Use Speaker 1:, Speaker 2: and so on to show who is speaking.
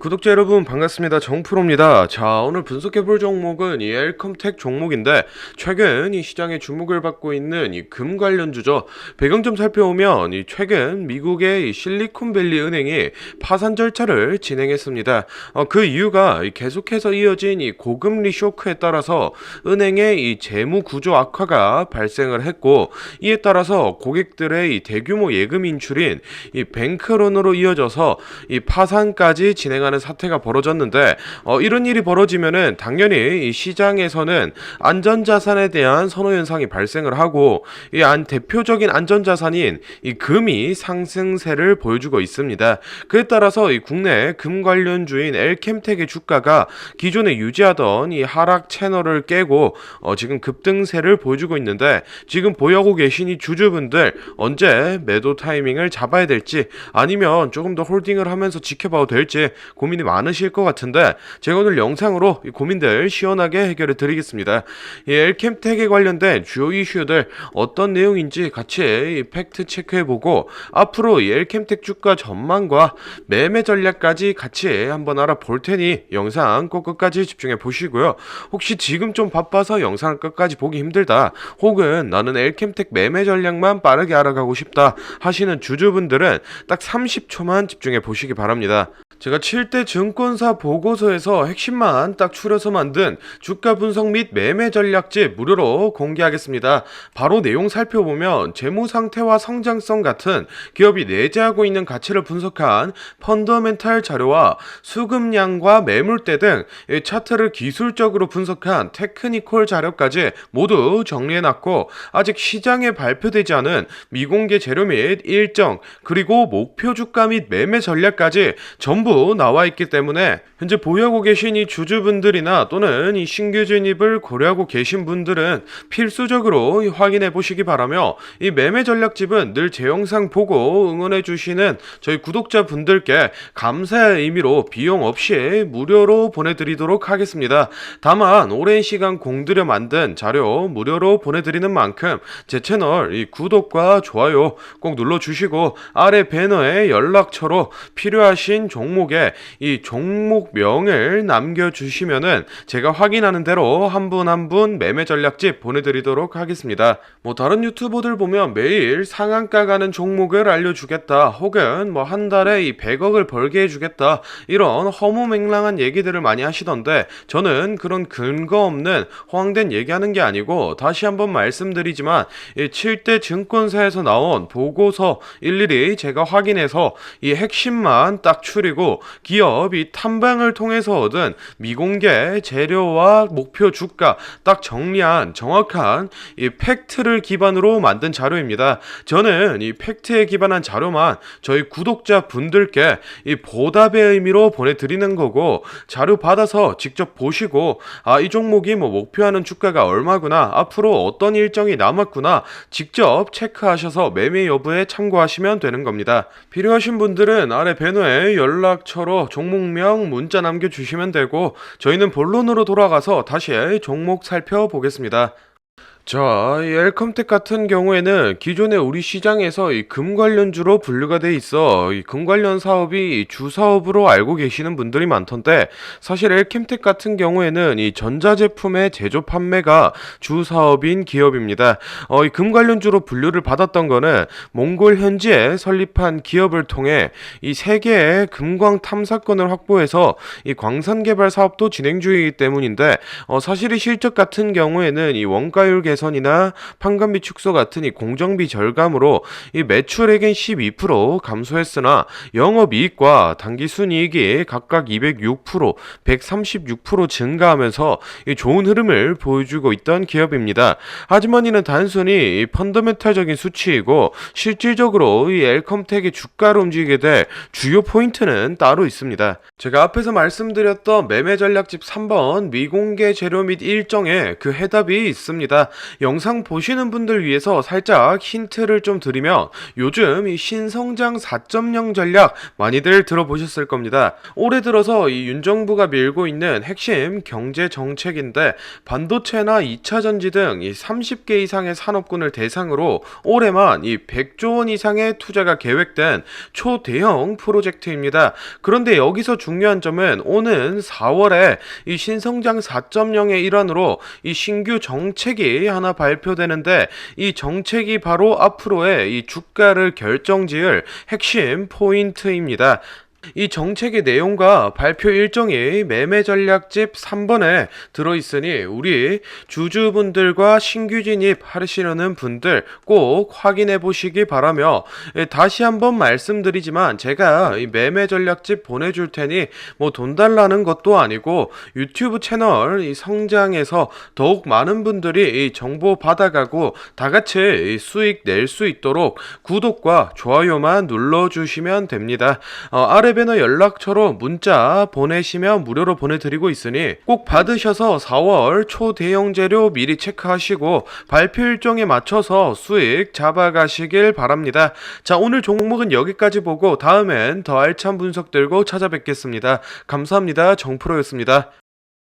Speaker 1: 구독자 여러분 반갑습니다. 정프로입니다. 자, 오늘 분석해볼 종목은 이 엘컴텍 종목인데 최근 이 시장에 주목을 받고 있는 이 금 관련주죠. 배경 좀 살펴보면 이 최근 미국의 이 실리콘밸리 은행이 파산 절차를 진행했습니다. 어, 그 이유가 이 계속해서 이어진 이 고금리 쇼크에 따라서 은행의 이 재무 구조 악화가 발생을 했고 이에 따라서 고객들의 이 대규모 예금 인출인 이 뱅크론으로 이어져서 이 파산까지 진행 하는 사태가 벌어졌는데 어, 이런 일이 벌어지면은 당연히 이 시장에서는 안전자산에 대한 선호 현상이 발생을 하고 이 안 대표적인 안전자산인 이 금이 상승세를 보여주고 있습니다. 그에 따라서 이 국내 금 관련주인 엘캠텍의 주가가 기존에 유지하던 이 하락 채널을 깨고 어, 지금 급등세를 보여주고 있는데 지금 보유하고 계신 이 주주분들 언제 매도 타이밍을 잡아야 될지 아니면 조금 더 홀딩을 하면서 지켜봐도 될지 고민이 많으실 것 같은데 제가 오늘 영상으로 이 고민들 시원하게 해결해 드리겠습니다. 이 엘캠텍에 관련된 주요 이슈들 어떤 내용인지 같이 이 팩트 체크해보고 앞으로 이 엘캠텍 주가 전망과 매매 전략까지 같이 한번 알아볼 테니 영상 꼭 끝까지 집중해 보시고요. 혹시 지금 좀 바빠서 영상을 끝까지 보기 힘들다 혹은 나는 엘캠텍 매매 전략만 빠르게 알아가고 싶다 하시는 주주분들은 딱 30초만 집중해 보시기 바랍니다. 제가 7대 증권사 보고서에서 핵심만 딱 추려서 만든 주가 분석 및 매매 전략집 무료로 공개하겠습니다. 바로 내용 살펴보면 재무 상태와 성장성 같은 기업이 내재하고 있는 가치를 분석한 펀더멘탈 자료와 수급량과 매물대 등이 차트를 기술적으로 분석한 테크니컬 자료까지 모두 정리해놨고 아직 시장에 발표되지 않은 미공개 재료 및 일정 그리고 목표 주가 및 매매 전략까지 전부 나와 있기 때문에 현재 보유하고 계신 이 주주분들이나 또는 이 신규 진입을 고려하고 계신 분들은 필수적으로 확인해 보시기 바라며 이 매매 전략집은 늘 제 영상 보고 응원해 주시는 저희 구독자분들께 감사의 의미로 비용 없이 무료로 보내드리도록 하겠습니다. 다만 오랜 시간 공들여 만든 자료 무료로 보내드리는 만큼 제 채널 이 구독과 좋아요 꼭 눌러주시고 아래 배너에 연락처로 필요하신 종목에 이 종목명을 남겨주시면은 제가 확인하는 대로 한 분 한 분 매매 전략집 보내드리도록 하겠습니다. 뭐 다른 유튜버들 보면 매일 상한가 가는 종목을 알려주겠다 혹은 뭐 한 달에 이 100억을 벌게 해주겠다 이런 허무맹랑한 얘기들을 많이 하시던데 저는 그런 근거 없는 허황된 얘기하는 게 아니고 다시 한번 말씀드리지만 이 7대 증권사에서 나온 보고서 일일이 제가 확인해서 이 핵심만 딱 추리고 기업 이 탐방을 통해서 얻은 미공개 재료와 목표 주가 딱 정리한 정확한 이 팩트를 기반으로 만든 자료입니다. 저는 이 팩트에 기반한 자료만 저희 구독자 분들께 이 보답의 의미로 보내드리는 거고 자료 받아서 직접 보시고 아 이 종목이 뭐 목표하는 주가가 얼마구나 앞으로 어떤 일정이 남았구나 직접 체크하셔서 매매 여부에 참고하시면 되는 겁니다. 필요하신 분들은 아래 배너에 연락처로 종목명 문자 남겨주시면 되고 저희는 본론으로 돌아가서 다시 종목 살펴보겠습니다. 자, 이 엘컴텍 같은 경우에는 기존에 우리 시장에서 이 금 관련주로 분류가 돼 있어 이 금 관련 사업이 주 사업으로 알고 계시는 분들이 많던데 사실 엘캠텍 같은 경우에는 이 전자제품의 제조 판매가 주 사업인 기업입니다. 어, 이 금 관련주로 분류를 받았던 거는 몽골 현지에 설립한 기업을 통해 이 세계의 금광 탐사권을 확보해서 이 광산 개발 사업도 진행 중이기 때문인데 어, 사실 이 실적 같은 경우에는 이 원가율 개선이나 판관비 축소 같은 이 공정비 절감으로 이 매출액은 12% 감소했으나 영업이익과 당기순이익이 각각 206%, 136% 증가하면서 이 좋은 흐름을 보여주고 있던 기업입니다. 하지만 이는 단순히 이 펀더멘탈적인 수치이고 실질적으로 이 엘컴텍의 주가를 움직이게 될 주요 포인트는 따로 있습니다. 제가 앞에서 말씀드렸던 매매 전략집 3번 미공개 재료 및 일정에 그 해답이 있습니다. 영상 보시는 분들 위해서 살짝 힌트를 좀 드리면 요즘 이 신성장 4.0 전략 많이들 들어보셨을 겁니다. 올해 들어서 이 윤정부가 밀고 있는 핵심 경제 정책인데 반도체나 2차 전지 등 이 30개 이상의 산업군을 대상으로 올해만 이 100조 원 이상의 투자가 계획된 초대형 프로젝트입니다. 그런데 여기서 중요한 점은 오는 4월에 이 신성장 4.0의 일환으로 이 신규 정책이 하나 발표되는데 이 정책이 바로 앞으로의 이 주가를 결정지을 핵심 포인트입니다. 이 정책의 내용과 발표 일정이 매매 전략집 3번에 들어있으니 우리 주주분들과 신규 진입하시려는 분들 꼭 확인해 보시기 바라며 예, 다시 한번 말씀드리지만 제가 이 매매 전략집 보내줄 테니 뭐 돈 달라는 것도 아니고 유튜브 채널 이 성장해서 더욱 많은 분들이 이 정보 받아가고 다 같이 이 수익 낼 수 있도록 구독과 좋아요만 눌러주시면 됩니다. 어, 아래 배너 연락처로 문자 보내시면 무료로 보내드리고 있으니 꼭 받으셔서 4월 초대형 재료 미리 체크하시고 발표 일정에 맞춰서 수익 잡아가시길 바랍니다. 자, 오늘 종목은 여기까지 보고 다음엔 더 알찬 분석 들고 찾아뵙겠습니다. 감사합니다. 정프로였습니다.